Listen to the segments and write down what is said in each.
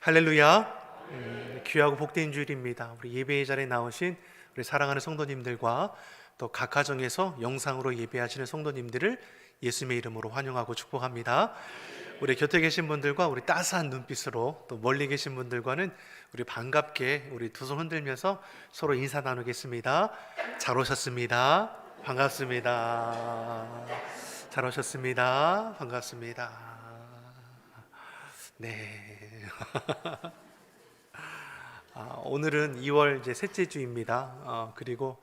할렐루야. 음, 귀하고 복된 주일입니다. 우리 예배의 자리에 나오신 우리 사랑하는 성도님들과 또 각 가정에서 영상으로 예배하시는 성도님들을 예수님의 이름으로 환영하고 축복합니다. 우리 곁에 계신 분들과 우리 따스한 눈빛으로 또 멀리 계신 분들과는 우리 반갑게 우리 두 손 흔들면서 서로 인사 나누겠습니다. 잘 오셨습니다. 반갑습니다. 잘 오셨습니다. 반갑습니다. 네. 아, 오늘은 2월 이제 셋째 주입니다. 어, 그리고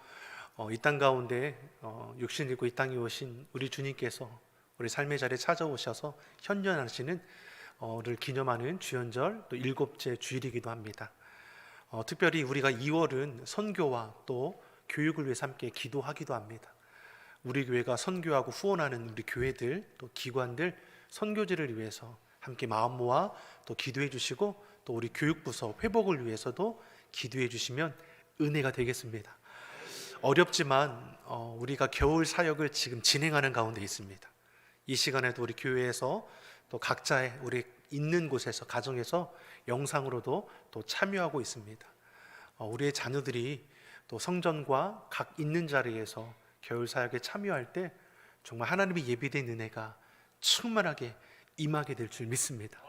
어, 이땅 가운데 어, 육신 입고 이 땅에 오신 우리 주님께서 우리 삶의 자리에 찾아오셔서 현존하시는 어, 를 기념하는 주연절 또 일곱째 주일이기도 합니다. 어, 특별히 우리가 2월은 선교와 또 교육을 위해서 함께 기도하기도 합니다. 우리 교회가 선교하고 후원하는 우리 교회들 또 기관들 선교지를 위해서 함께 마음 모아 또 기도해 주시고 또 우리 교육부서 회복을 위해서도 기도해 주시면 은혜가 되겠습니다. 어렵지만 어, 우리가 겨울 사역을 지금 진행하는 가운데 있습니다. 이 시간에도 우리 교회에서 또 각자의 우리 있는 곳에서 가정에서 영상으로도 또 참여하고 있습니다. 어, 우리의 자녀들이 또 성전과 각 있는 자리에서 겨울 사역에 참여할 때 정말 하나님의 예비된 은혜가 충만하게 임하게 될 줄 믿습니다.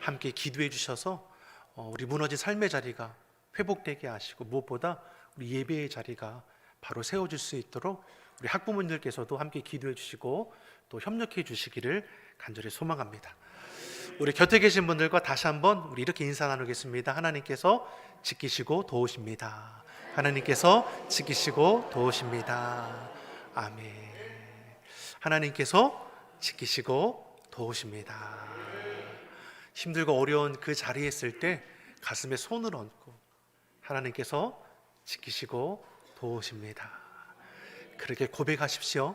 함께 기도해 주셔서 어, 우리 무너진 삶의 자리가 회복되게 하시고 무엇보다 우리 예배의 자리가 바로 세워질 수 있도록 우리 학부모님들께서도 함께 기도해 주시고 또 협력해 주시기를 간절히 소망합니다. 우리 곁에 계신 분들과 다시 한번 우리 이렇게 인사 나누겠습니다. 하나님께서 지키시고 도우십니다. 하나님께서 지키시고 도우십니다. 아멘. 하나님께서 지키시고 도우십니다. 힘들고 어려운 그 자리에 있을 때 가슴에 손을 얹고 하나님께서 지키시고 도우십니다. 그렇게 고백하십시오.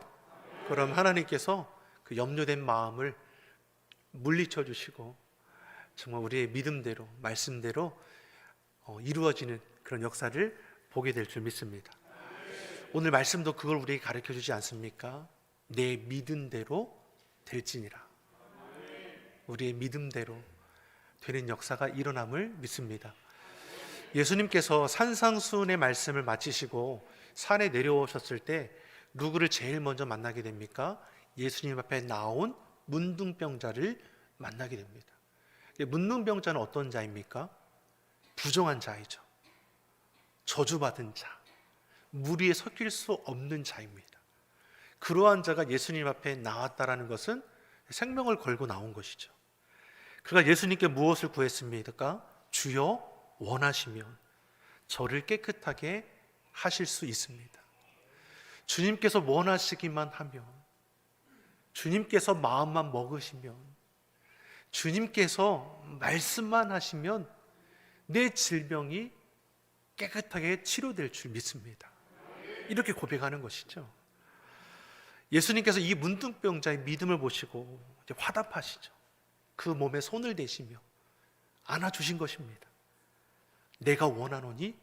그럼 하나님께서 그 염려된 마음을 물리쳐 주시고 정말 우리의 믿음대로 말씀대로 어, 이루어지는 그런 역사를 보게 될 줄 믿습니다. 오늘 말씀도 그걸 우리에게 가르쳐 주지 않습니까? 내 믿음대로 될지니라. 우리의 믿음대로 되는 역사가 일어남을 믿습니다. 예수님께서 산상수훈의 말씀을 마치시고 산에 내려오셨을 때 누구를 제일 먼저 만나게 됩니까? 예수님 앞에 나온 문둥병자를 만나게 됩니다. 문둥병자는 어떤 자입니까? 부정한 자이죠. 저주받은 자, 무리에 섞일 수 없는 자입니다. 그러한 자가 예수님 앞에 나왔다라는 것은 생명을 걸고 나온 것이죠. 그가 예수님께 무엇을 구했습니까? 주여 원하시면 저를 깨끗하게 하실 수 있습니다. 주님께서 원하시기만 하면 주님께서 마음만 먹으시면 주님께서 말씀만 하시면 내 질병이 깨끗하게 치료될 줄 믿습니다. 이렇게 고백하는 것이죠. 예수님께서 이 문둥병자의 믿음을 보시고 화답하시죠. 그 몸에 손을 대시며 안아주신 것입니다. 내가 원하노니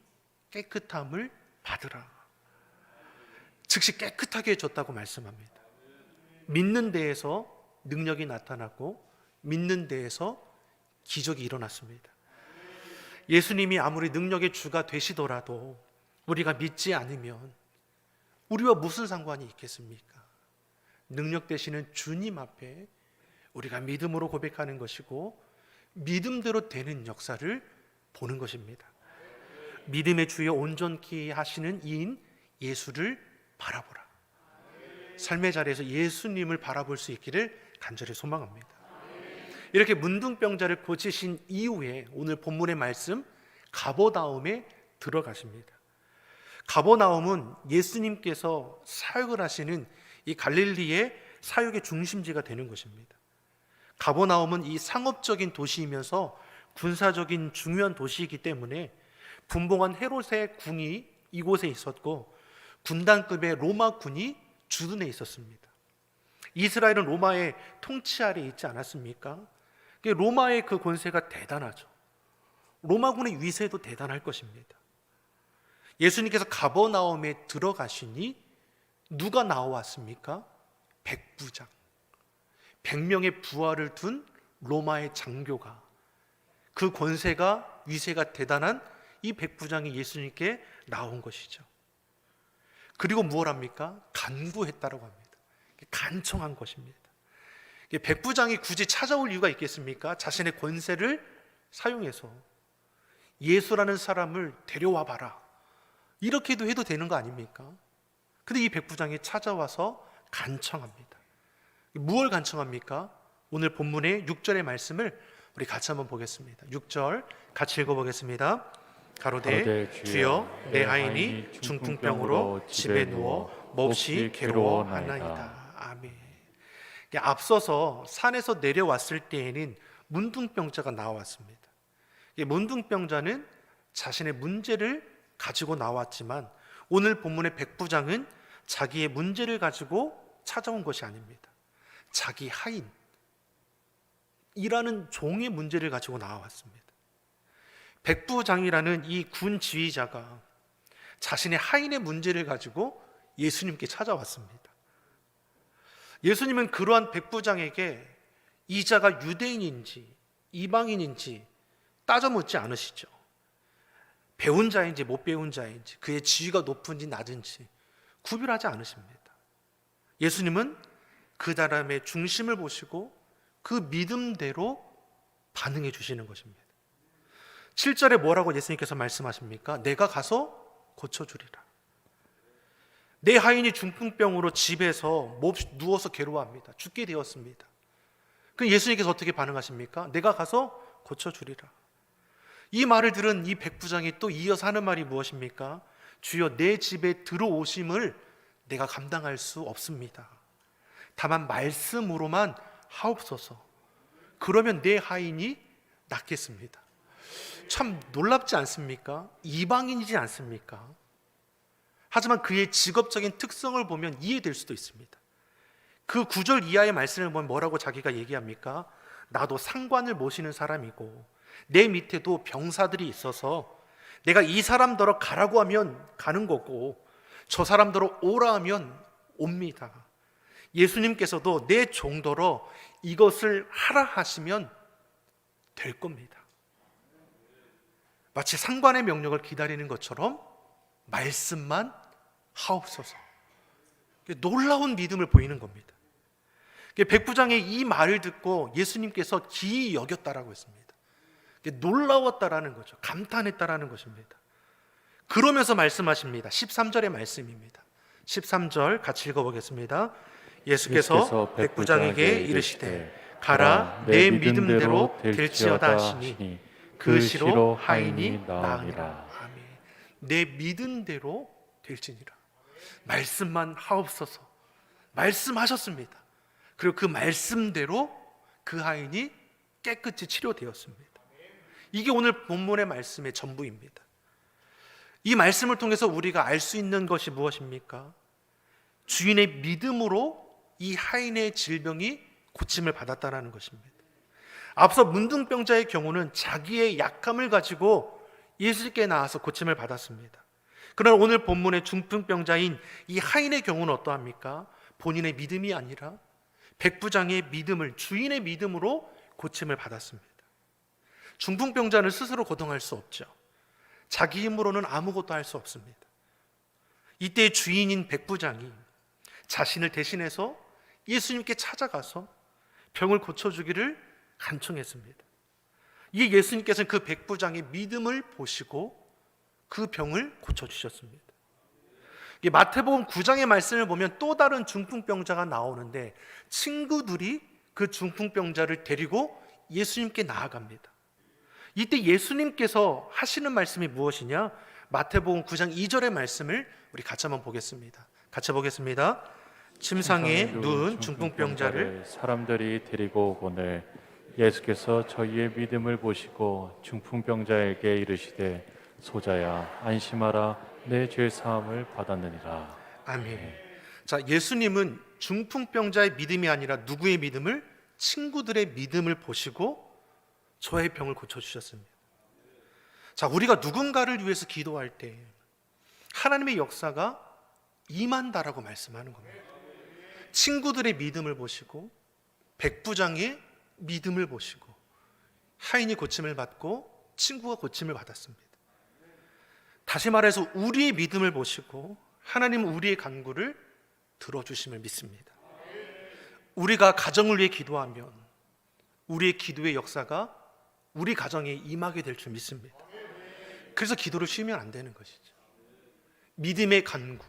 깨끗함을 받으라. 즉시 깨끗하게 해줬다고 말씀합니다. 믿는 데에서 능력이 나타났고 믿는 데에서 기적이 일어났습니다. 예수님이 아무리 능력의 주가 되시더라도 우리가 믿지 않으면 우리와 무슨 상관이 있겠습니까? 능력 되시는 주님 앞에 우리가 믿음으로 고백하는 것이고 믿음대로 되는 역사를 보는 것입니다. 믿음의 주여 온전케 하시는 이인 예수를 바라보라. 삶의 자리에서 예수님을 바라볼 수 있기를 간절히 소망합니다. 이렇게 문둥병자를 고치신 이후에 오늘 본문의 말씀 가보다움에 들어가십니다. 가보나움은 예수님께서 사역을 하시는 이 갈릴리의 사역의 중심지가 되는 것입니다. 가보나움은 이 상업적인 도시이면서 군사적인 중요한 도시이기 때문에 분봉한 헤롯의 궁이 이곳에 있었고 군단급의 로마 군이 주둔해 있었습니다. 이스라엘은 로마의 통치 아래 있지 않았습니까? 로마의 그 권세가 대단하죠. 로마군의 위세도 대단할 것입니다. 예수님께서 가버나움에 들어가시니 누가 나왔습니까? 백부장. 백명의 부하를 둔 로마의 장교가 그 권세가 위세가 대단한 이 백부장이 예수님께 나온 것이죠. 그리고 무엇 합니까? 간구했다라고 합니다. 간청한 것입니다. 백부장이 굳이 찾아올 이유가 있겠습니까? 자신의 권세를 사용해서 예수라는 사람을 데려와 봐라. 이렇게도 해도 되는 거 아닙니까? 근데 이 백부장이 찾아와서 간청합니다. 무엇을 간청합니까? 오늘 본문의 6절의 말씀을 우리 같이 한번 보겠습니다. 6절 같이 읽어보겠습니다. 가로되 가로되 주여 내 하인이 중풍병으로 집에 누워 몹시 괴로워하나이다. 아멘. 앞서서 산에서 내려왔을 때에는 문둥병자가 나왔습니다. 이 문둥병자는 자신의 문제를 가지고 나왔지만 오늘 본문의 백부장은 자기의 문제를 가지고 찾아온 것이 아닙니다. 자기 하인 이라는 종의 문제를 가지고 나왔습니다. 백부장이라는 이 군 지휘자가 자신의 하인의 문제를 가지고 예수님께 찾아왔습니다. 예수님은 그러한 백부장에게 이자가 유대인인지 이방인인지 따져 묻지 않으시죠. 배운 자인지 못 배운 자인지 그의 지위가 높은지 낮은지 구별하지 않으십니다. 예수님은 그 사람의 중심을 보시고 그 믿음대로 반응해 주시는 것입니다. 7절에 뭐라고 예수님께서 말씀하십니까? 내가 가서 고쳐주리라. 내 하인이 중풍병으로 집에서 몹 누워서 괴로워합니다. 죽게 되었습니다. 그 예수님께서 어떻게 반응하십니까? 내가 가서 고쳐주리라. 이 말을 들은 이 백부장이 또 이어서 하는 말이 무엇입니까? 주여 내 집에 들어오심을 내가 감당할 수 없습니다. 다만 말씀으로만 하옵소서. 그러면 내 하인이 낫겠습니다. 참 놀랍지 않습니까? 이방인이지 않습니까? 하지만 그의 직업적인 특성을 보면 이해될 수도 있습니다. 그 구절 이하의 말씀을 보면 뭐라고 자기가 얘기합니까? 나도 상관을 모시는 사람이고 내 밑에도 병사들이 있어서 내가 이 사람더러 가라고 하면 가는 거고 저 사람더러 오라 하면 옵니다. 예수님께서도 내 종더러 이것을 하라 하시면 될 겁니다. 마치 상관의 명령을 기다리는 것처럼 말씀만 하옵소서. 놀라운 믿음을 보이는 겁니다. 백부장의 이 말을 듣고 예수님께서 기이 여겼다라고 했습니다. 놀라웠다라는 거죠. 감탄했다라는 것입니다. 그러면서 말씀하십니다. 13절의 말씀입니다. 13절 같이 읽어보겠습니다. 예수께서 백부장에게 이르시되 가라 내 믿음대로 될지어다 하시니 그 시로 하인이 나으니라. 아멘. 내 믿음대로 될지니라. 말씀만 하옵소서. 말씀하셨습니다. 그리고 그 말씀대로 그 하인이 깨끗이 치료되었습니다. 이게 오늘 본문의 말씀의 전부입니다. 이 말씀을 통해서 우리가 알 수 있는 것이 무엇입니까? 주인의 믿음으로 이 하인의 질병이 고침을 받았다라는 것입니다. 앞서 문둥병자의 경우는 자기의 약함을 가지고 예수께 나와서 고침을 받았습니다. 그러나 오늘 본문의 중풍병자인 이 하인의 경우는 어떠합니까? 본인의 믿음이 아니라 백부장의 믿음을 주인의 믿음으로 고침을 받았습니다. 중풍병자는 스스로 거동할 수 없죠. 자기 힘으로는 아무것도 할 수 없습니다. 이때 주인인 백부장이 자신을 대신해서 예수님께 찾아가서 병을 고쳐주기를 간청했습니다. 이 예수님께서는 그 백부장의 믿음을 보시고 그 병을 고쳐주셨습니다. 마태복음 9장의 말씀을 보면 또 다른 중풍병자가 나오는데 친구들이 그 중풍병자를 데리고 예수님께 나아갑니다. 이때 예수님께서 하시는 말씀이 무엇이냐? 마태복음 9장 2절의 말씀을 우리 같이 한번 보겠습니다. 같이 보겠습니다. 침상에 누운 중풍병자를 사람들이 데리고 오늘 예수께서 저희의 믿음을 보시고 중풍병자에게 이르시되 소자야 안심하라 내 죄 사함을 받았느니라. 아멘. 자, 예수님은 중풍병자의 믿음이 아니라 누구의 믿음을 친구들의 믿음을 보시고 저의 병을 고쳐 주셨습니다. 자, 우리가 누군가를 위해서 기도할 때 하나님의 역사가 임한다라고 말씀하는 겁니다. 친구들의 믿음을 보시고 백부장의 믿음을 보시고 하인이 고침을 받고 친구가 고침을 받았습니다. 다시 말해서 우리의 믿음을 보시고 하나님은 우리의 간구를 들어주심을 믿습니다. 우리가 가정을 위해 기도하면 우리의 기도의 역사가 우리 가정에 임하게 될 줄 믿습니다. 그래서 기도를 쉬면 안 되는 것이죠. 믿음의 간구,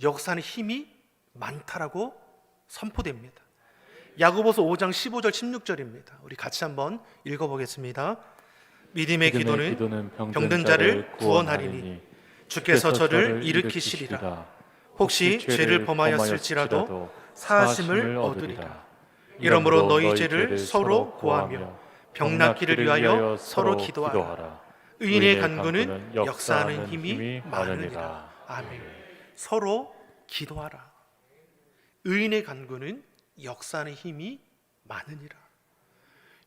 역사는 힘이 많다라고 선포됩니다. 야고보서 5장 15절 16절입니다. 우리 같이 한번 읽어 보겠습니다. 믿음의 기도는 병든 자를 구원하리니 주께서 저를 일으키시리라. 혹시 죄를 범하였을지라도 사하심을 얻으리라. 이러므로 너희 죄를 서로 구하며 병 낫기를 위하여 서로 기도하라. 의인의 간구는 역사하는 힘이 많으니라. 아멘. 서로 기도하라. 의인의 간구는 역사하는 힘이 많으니라.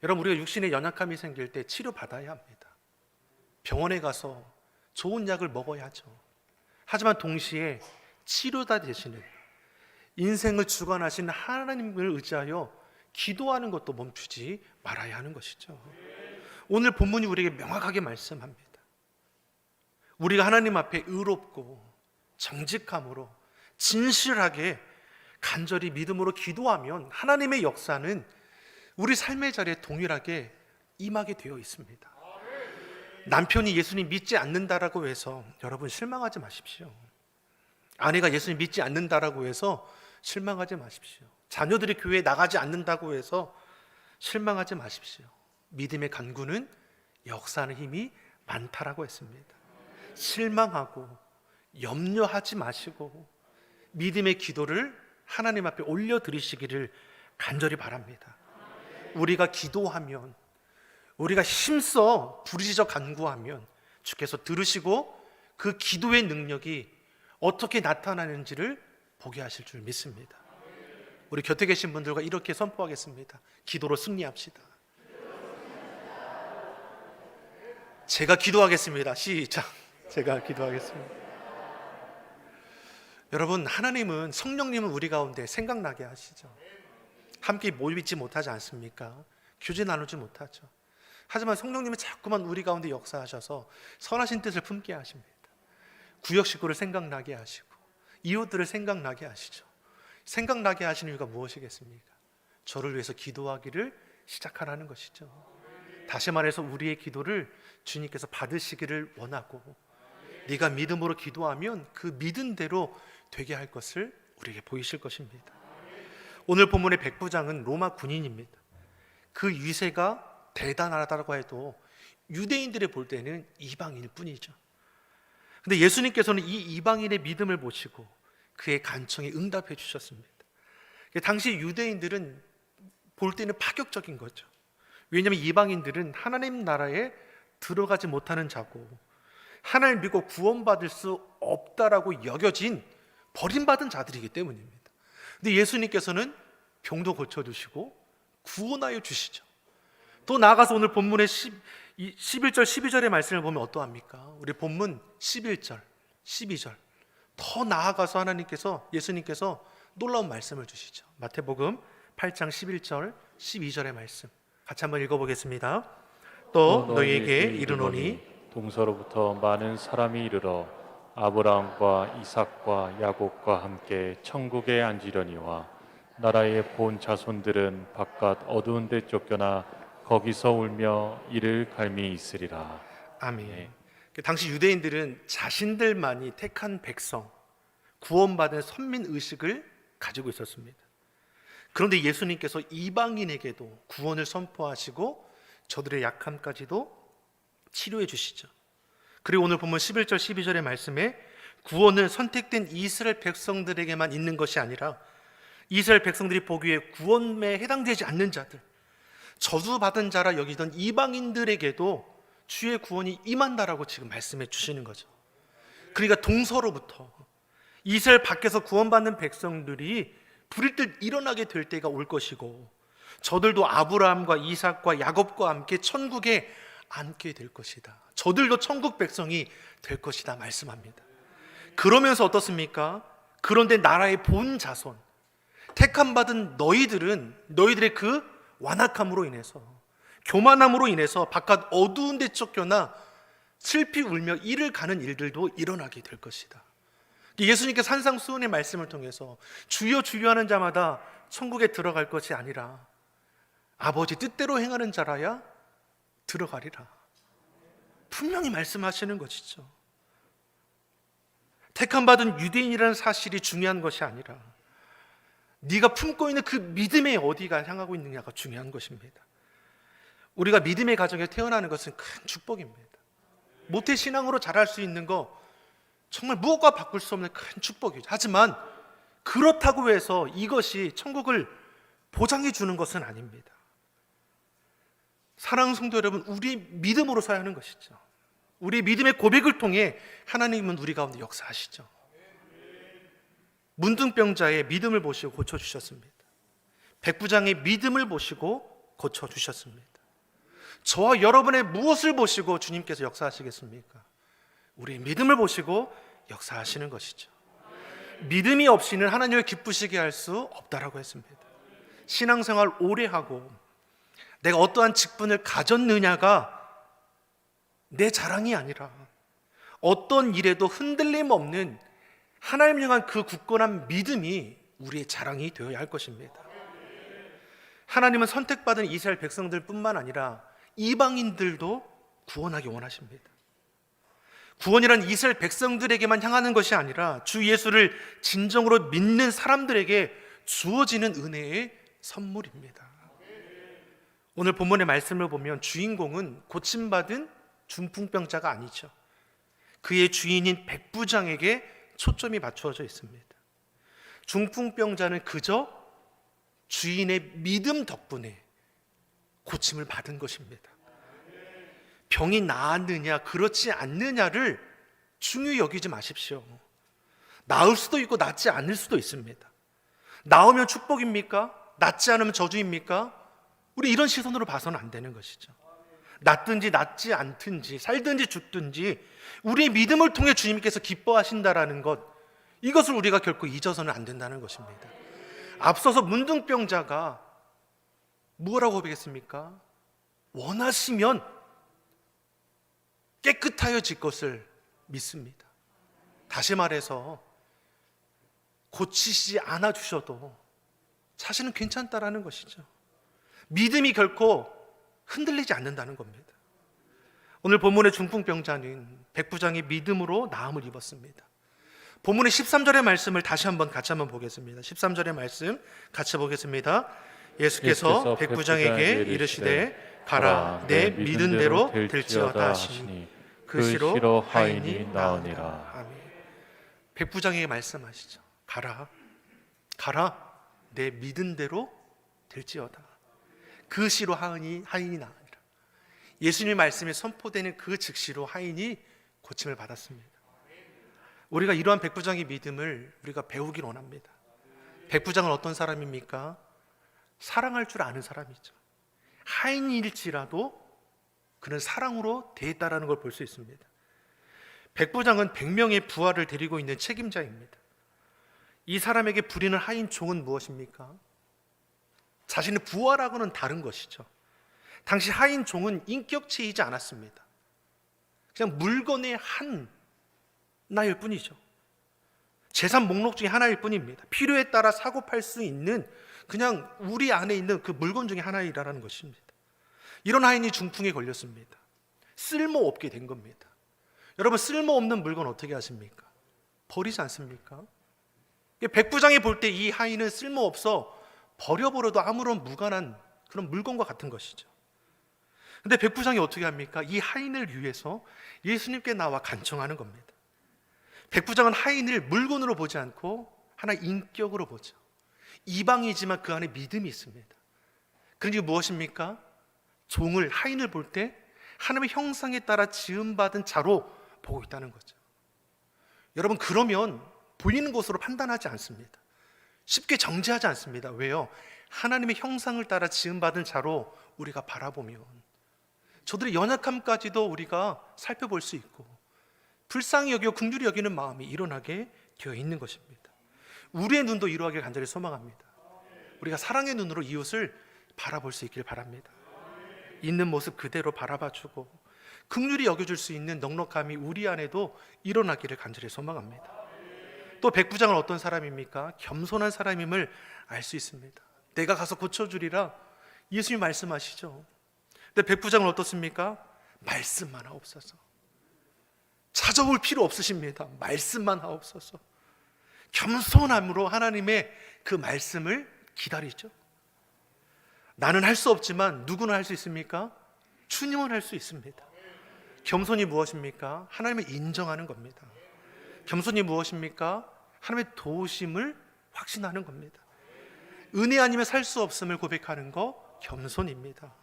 여러분 우리가 육신에 연약함이 생길 때 치료 받아야 합니다. 병원에 가서 좋은 약을 먹어야죠. 하지만 동시에 치료다 되시는 인생을 주관하시는 하나님을 의지하여 기도하는 것도 멈추지 말아야 하는 것이죠. 오늘 본문이 우리에게 명확하게 말씀합니다. 우리가 하나님 앞에 의롭고 정직함으로 진실하게 간절히 믿음으로 기도하면 하나님의 역사는 우리 삶의 자리에 동일하게 임하게 되어 있습니다. 남편이 예수님 믿지 않는다라고 해서 여러분 실망하지 마십시오. 아내가 예수님 믿지 않는다라고 해서 실망하지 마십시오. 자녀들이 교회에 나가지 않는다고 해서 실망하지 마십시오. 믿음의 간구는 역사하는 힘이 많다라고 했습니다. 실망하고 염려하지 마시고 믿음의 기도를 하나님 앞에 올려 드리시기를 간절히 바랍니다. 우리가 기도하면 우리가 힘써 부르짖어 간구하면 주께서 들으시고 그 기도의 능력이 어떻게 나타나는지를 보게 하실 줄 믿습니다. 우리 곁에 계신 분들과 이렇게 선포하겠습니다. 기도로 승리합시다. 제가 기도하겠습니다. 시작. 제가 기도하겠습니다. 여러분, 하나님은 성령님은 우리 가운데 생각나게 하시죠. 함께 모이지 못하지 않습니까? 교제 나누지 못하죠. 하지만 성령님은 자꾸만 우리 가운데 역사하셔서 선하신 뜻을 품게 하십니다. 구역 식구를 생각나게 하시고 이웃들을 생각나게 하시죠. 생각나게 하시는 이유가 무엇이겠습니까? 저를 위해서 기도하기를 시작하라는 것이죠. 다시 말해서 우리의 기도를 주님께서 받으시기를 원하고 네가 믿음으로 기도하면 그 믿음대로 되게 할 것을 우리에게 보이실 것입니다. 오늘 본문의 백부장은 로마 군인입니다. 그 위세가 대단하다고 해도 유대인들이 볼 때는 이방인일 뿐이죠. 근데 예수님께서는 이 이방인의 믿음을 보시고 그의 간청에 응답해 주셨습니다. 당시 유대인들은 볼 때는 파격적인 거죠. 왜냐하면 이방인들은 하나님 나라에 들어가지 못하는 자고 하나님 믿고 구원받을 수 없다라고 여겨진 버림받은 자들이기 때문입니다. 근데 예수님께서는 병도 고쳐주시고 구원하여 주시죠. 또 나아가서 오늘 본문의 10, 11절, 12절의 말씀을 보면 어떠합니까? 우리 본문 11절, 12절. 더 나아가서 하나님께서, 예수님께서 놀라운 말씀을 주시죠. 마태복음 8장 11절, 12절의 말씀. 같이 한번 읽어보겠습니다. 또 너희에게 이르노니 동서로부터 많은 사람이 이르러 아브라함과 이삭과 야곱과 함께 천국에 앉으려니와 나라의 본 자손들은 바깥 어두운 데 쫓겨나 거기서 울며 이를 갈미 있으리라. 아멘. 네. 그 당시 유대인들은 자신들만이 택한 백성, 구원받은 선민 의식을 가지고 있었습니다. 그런데 예수님께서 이방인에게도 구원을 선포하시고 저들의 약함까지도 치료해 주시죠. 그리고 오늘 보면 11절 12절의 말씀에 구원은 선택된 이스라엘 백성들에게만 있는 것이 아니라 이스라엘 백성들이 보기에 구원에 해당되지 않는 자들, 저주받은 자라 여기던 이방인들에게도 주의 구원이 임한다라고 지금 말씀해 주시는 거죠. 그러니까 동서로부터 이스라엘 밖에서 구원받는 백성들이 불일 듯 일어나게 될 때가 올 것이고 저들도 아브라함과 이삭과 야곱과 함께 천국에 앉게 될 것이다. 저들도 천국 백성이 될 것이다 말씀합니다. 그러면서 어떻습니까? 그런데 나라의 본 자손 택함 받은 너희들은 너희들의 그 완악함으로 인해서 교만함으로 인해서 바깥 어두운 데 쫓겨나 슬피 울며 이를 가는 일들도 일어나게 될 것이다. 예수님께서 산상수훈의 말씀을 통해서 주여 주여 하는 자마다 천국에 들어갈 것이 아니라 아버지 뜻대로 행하는 자라야 들어가리라. 분명히 말씀하시는 것이죠. 택함 받은 유대인이라는 사실이 중요한 것이 아니라 네가 품고 있는 그 믿음의 어디가 향하고 있느냐가 중요한 것입니다. 우리가 믿음의 가정에 태어나는 것은 큰 축복입니다. 모태 신앙으로 자랄 수 있는 거 정말 무엇과 바꿀 수 없는 큰 축복이죠. 하지만 그렇다고 해서 이것이 천국을 보장해 주는 것은 아닙니다. 사랑하는 성도 여러분, 우리 믿음으로 서야 하는 것이죠. 우리 믿음의 고백을 통해 하나님은 우리 가운데 역사하시죠. 문둥병자의 믿음을 보시고 고쳐 주셨습니다. 백부장의 믿음을 보시고 고쳐 주셨습니다. 저와 여러분의 무엇을 보시고 주님께서 역사하시겠습니까? 우리 믿음을 보시고 역사하시는 것이죠. 믿음이 없이는 하나님을 기쁘시게 할 수 없다라고 했습니다. 신앙생활 오래 하고 내가 어떠한 직분을 가졌느냐가 내 자랑이 아니라 어떤 일에도 흔들림 없는 하나님 향한 그 굳건한 믿음이 우리의 자랑이 되어야 할 것입니다. 하나님은 선택받은 이스라엘 백성들뿐만 아니라 이방인들도 구원하기 원하십니다. 구원이란 이스라엘 백성들에게만 향하는 것이 아니라 주 예수를 진정으로 믿는 사람들에게 주어지는 은혜의 선물입니다. 오늘 본문의 말씀을 보면 주인공은 고침받은 중풍병자가 아니죠. 그의 주인인 백부장에게 초점이 맞추어져 있습니다. 중풍병자는 그저 주인의 믿음 덕분에 고침을 받은 것입니다. 병이 나았느냐, 그렇지 않느냐를 중요히 여기지 마십시오. 나을 수도 있고 낫지 않을 수도 있습니다. 나오면 축복입니까? 낫지 않으면 저주입니까? 우리 이런 시선으로 봐서는 안 되는 것이죠. 낫든지 낫지 않든지 살든지 죽든지 우리의 믿음을 통해 주님께서 기뻐하신다라는 것 이것을 우리가 결코 잊어서는 안 된다는 것입니다. 앞서서 문둥병자가 무엇라고 고백했습니까? 원하시면 깨끗하여질 것을 믿습니다. 다시 말해서 고치시지 않아 주셔도 사실은 괜찮다라는 것이죠. 믿음이 결코 흔들리지 않는다는 겁니다. 오늘 본문의 중풍병자는 백부장의 믿음으로 나음을 입었습니다. 본문의 13절의 말씀을 다시 한번 같이 한번 보겠습니다. 13절의 말씀 같이 보겠습니다. 예수께서 예수께서 백부장에게 이르시되 가라 내 믿은 대로 될지어다 하시니 그 시로 하인이 나으니라. 아멘. 백부장에게 말씀하시죠. 가라 가라 내 믿은 대로 될지어다. 그 시로 하인이 하인이 나으니라. 예수님 말씀에 선포되는 그 즉시로 하인이 고침을 받았습니다. 우리가 이러한 백부장의 믿음을 우리가 배우길 원합니다. 백부장은 어떤 사람입니까? 사랑할 줄 아는 사람이죠. 하인일지라도 그는 사랑으로 대했다라는 걸 볼 수 있습니다. 백부장은 100명의 부하를 데리고 있는 책임자입니다. 이 사람에게 부리는 하인 종은 무엇입니까? 자신의 부하라고는 다른 것이죠. 당시 하인 종은 인격체이지 않았습니다. 그냥 물건의 한 나일 뿐이죠. 재산 목록 중에 하나일 뿐입니다. 필요에 따라 사고 팔 수 있는 그냥 우리 안에 있는 그 물건 중에 하나이라는 것입니다. 이런 하인이 중풍에 걸렸습니다. 쓸모 없게 된 겁니다. 여러분 쓸모 없는 물건 어떻게 하십니까? 버리지 않습니까? 백부장이 볼 때 이 하인은 쓸모 없어 버려버려도 아무런 무관한 그런 물건과 같은 것이죠. 근데 백부장이 어떻게 합니까? 이 하인을 위해서 예수님께 나와 간청하는 겁니다. 백부장은 하인을 물건으로 보지 않고 하나 인격으로 보죠. 이방이지만 그 안에 믿음이 있습니다. 그러니 무엇입니까? 종을 하인을 볼 때 하나님의 형상에 따라 지음받은 자로 보고 있다는 거죠. 여러분 그러면 보이는 것으로 판단하지 않습니다. 쉽게 정죄하지 않습니다. 왜요? 하나님의 형상을 따라 지음받은 자로 우리가 바라보면 저들의 연약함까지도 우리가 살펴볼 수 있고 불쌍히 여기고 긍휼히 여기는 마음이 일어나게 되어 있는 것입니다. 우리의 눈도 이러하길 간절히 소망합니다. 우리가 사랑의 눈으로 이웃을 바라볼 수 있길 바랍니다. 있는 모습 그대로 바라봐주고 긍휼히 여겨줄 수 있는 넉넉함이 우리 안에도 일어나기를 간절히 소망합니다. 또 백부장은 어떤 사람입니까? 겸손한 사람임을 알 수 있습니다. 내가 가서 고쳐주리라 예수님 말씀하시죠. 근데 백부장은 어떻습니까? 말씀만 하옵소서. 찾아올 필요 없으십니다. 말씀만 하옵소서. 겸손함으로 하나님의 그 말씀을 기다리죠. 나는 할 수 없지만 누구는 할 수 있습니까? 주님은 할 수 있습니다. 겸손이 무엇입니까? 하나님을 인정하는 겁니다. 겸손이 무엇입니까? 하나님의 도우심을 확신하는 겁니다. 은혜 아니면 살 수 없음을 고백하는 거 겸손입니다.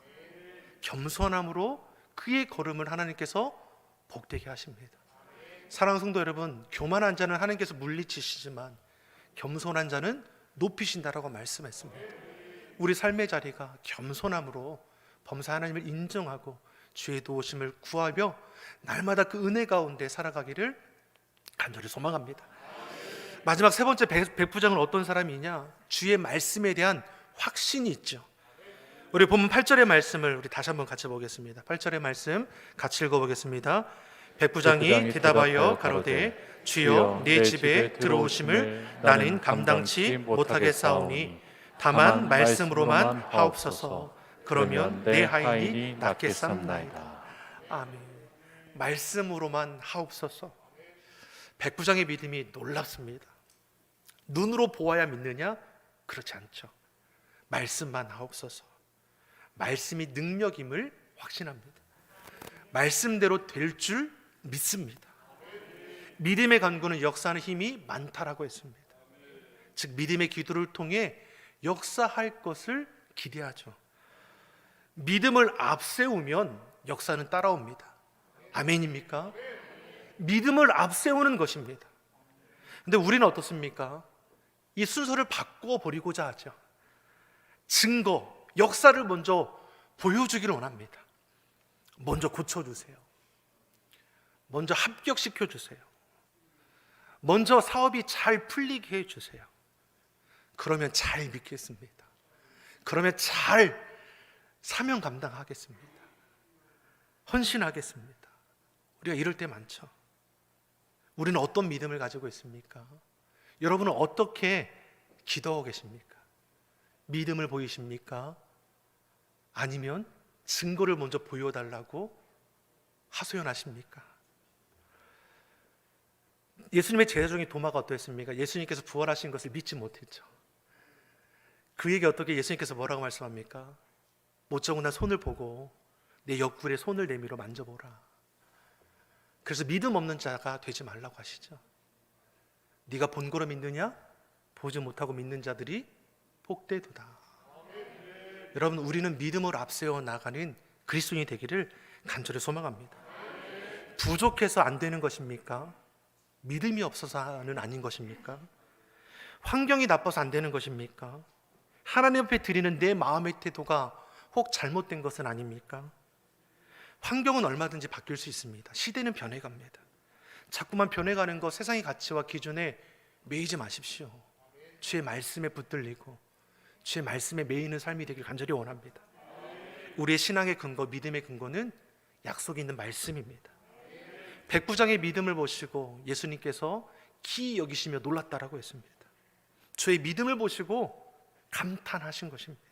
겸손함으로 그의 걸음을 하나님께서 복되게 하십니다. 사랑하는 성도 여러분, 교만한 자는 하나님께서 물리치시지만 겸손한 자는 높이신다라고 말씀했습니다. 우리 삶의 자리가 겸손함으로 범사 하나님을 인정하고 주의 도우심을 구하며 날마다 그 은혜 가운데 살아가기를 간절히 소망합니다. 마지막 세 번째 백- 백부장은 어떤 사람이냐? 주의 말씀에 대한 확신이 있죠. 우리 본문 8절의 말씀을 우리 다시 한번 같이 보겠습니다. 8절의 말씀 같이 읽어보겠습니다. 백부장이 백부장이 대답하여 가로되 주여 내 집에 들어오심을 나는 감당치 못하겠사오니 다만 말씀으로만 하옵소서 그러면 내 하인이 낫겠삼나이다. 아멘. 말씀으로만 하옵소서. 백부장의 믿음이 놀랍습니다. 눈으로 보아야 믿느냐? 그렇지 않죠. 말씀만 하옵소서. 말씀이 능력임을 확신합니다. 말씀대로 될 줄 믿습니다. 믿음의 간구는 역사하는 힘이 많다라고 했습니다. 즉 믿음의 기도를 통해 역사할 것을 기대하죠. 믿음을 앞세우면 역사는 따라옵니다. 아멘입니까? 믿음을 앞세우는 것입니다. 근데 우리는 어떻습니까? 이 순서를 바꿔 버리고자 하죠. 증거, 역사를 먼저 보여주기를 원합니다. 먼저 고쳐주세요. 먼저 합격시켜 주세요. 먼저 사업이 잘 풀리게 해 주세요. 그러면 잘 믿겠습니다. 그러면 잘 사명 감당하겠습니다. 헌신하겠습니다. 우리가 이럴 때 많죠. 우리는 어떤 믿음을 가지고 있습니까? 여러분은 어떻게 기도하고 계십니까? 믿음을 보이십니까? 아니면 증거를 먼저 보여달라고 하소연하십니까? 예수님의 제자 중에 도마가 어떠했습니까? 예수님께서 부활하신 것을 믿지 못했죠. 그에게 어떻게 예수님께서 뭐라고 말씀합니까? 못저구나 손을 보고 내 옆구리에 손을 내밀어 만져보라. 그래서 믿음 없는 자가 되지 말라고 하시죠. 네가 본 거로 믿느냐? 보지 못하고 믿는 자들이 복되도다. 여러분 우리는 믿음을 앞세워 나가는 그리스도인이 되기를 간절히 소망합니다. 부족해서 안 되는 것입니까? 믿음이 없어서는 아닌 것입니까? 환경이 나빠서 안 되는 것입니까? 하나님 앞에 드리는 내 마음의 태도가 혹 잘못된 것은 아닙니까? 환경은 얼마든지 바뀔 수 있습니다. 시대는 변해갑니다. 자꾸만 변해가는 것, 세상의 가치와 기준에 매이지 마십시오. 주의 말씀에 붙들리고 주의 말씀에 매이는 삶이 되길 간절히 원합니다. 우리의 신앙의 근거, 믿음의 근거는 약속이 있는 말씀입니다. 백부장의 믿음을 보시고 예수님께서 기 여기시며 놀랐다라고 했습니다. 주의 믿음을 보시고 감탄하신 것입니다.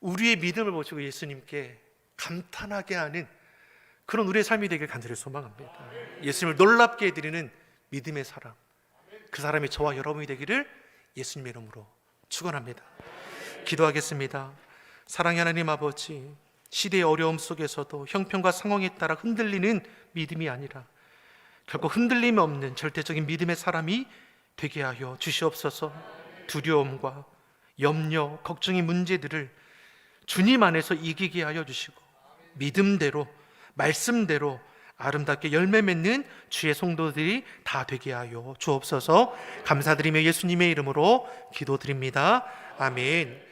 우리의 믿음을 보시고 예수님께 감탄하게 하는 그런 우리의 삶이 되길 간절히 소망합니다. 예수님을 놀랍게 해드리는 믿음의 사람, 그 사람이 저와 여러분이 되기를 예수님의 이름으로 축원합니다. 기도하겠습니다. 사랑의 하나님 아버지, 시대의 어려움 속에서도 형편과 상황에 따라 흔들리는 믿음이 아니라 결코 흔들림 없는 절대적인 믿음의 사람이 되게 하여 주시옵소서. 두려움과 염려, 걱정의 문제들을 주님 안에서 이기게 하여 주시고 믿음대로 말씀대로 아름답게 열매 맺는 주의 성도들이 다 되게 하여 주옵소서. 감사드리며 예수님의 이름으로 기도드립니다. 아멘.